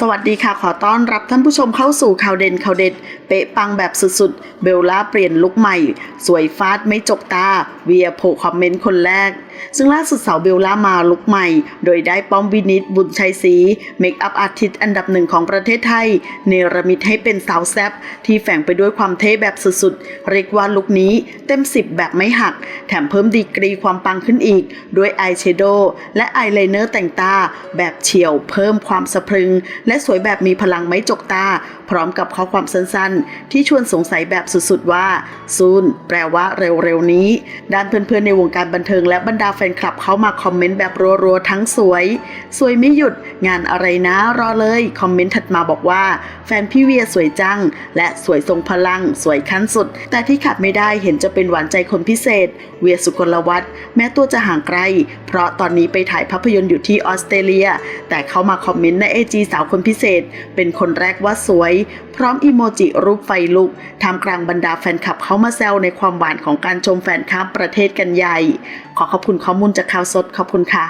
สวัสดีค่ะ ขอต้อนรับท่านผู้ชมเข้าสู่ข่าวเด่นข่าวเด็ด เป๊ะปังแบบสุดๆ เบลล่าเปลี่ยนลุคใหม่ สวยฟาดไม่จกตา เวียโผคอมเมนต์คนแรก ซึ่งล่าสุดสาวเบลล่ามาลุคใหม่ โดยได้ป้อมวินิตบุญชัยศรีเมคอัพอาร์ติสต์อันดับหนึ่งของประเทศไทย เนรมิตให้เป็นสาวแซบที่แฝงไปด้วยความเท่แบบสุดๆ เรียกว่าลุคนี้เต็ม10แบบไม่หัก แถมเพิ่มดีกรีความปังขึ้นอีก ด้วยอายแชโดว์และอายไลเนอร์แต่งตาแบบเฉียวเพิ่มความสะพรึงและสวยแบบมีพลังไม่จกตา พร้อมกับข้อความสั้นๆ ที่ชวนสงสัยแบบสุดๆว่า ซูนแปลว่าเร็วๆนี้ ด้านเพื่อนๆในวงการบันเทิงและบรรดาแฟนคลับเข้ามาคอมเมนต์แบบรัวๆทั้งสวย สวยไม่หยุดงานอะไรนะรอเลย คอมเมนต์ถัดมาบอกว่า แฟนพี่เวียสวยจัง และสวยทรงพลัง สวยขั้นสุด แต่ที่ขาดไม่ได้เห็นจะเป็นหวานใจคนพิเศษ เวียสุกลวัฒน์แม้ตัวจะห่างไกล เพราะตอนนี้ไปถ่ายภาพยนตร์อยู่ที่ออสเตรเลีย แต่เข้ามาคอมเมนต์ในไอจีสาวคนพิเศษ เป็นคนแรกว่าสวยพร้อมอีโมจิรูปไฟลุกทำกลางบรรดาแฟนคลับเข้ามาแซวในความหวานของการชมแฟนคลับประเทศกันใหญ่ ขอขอบคุณข้อมูลจากข่าวสดขอบคุณค่ะ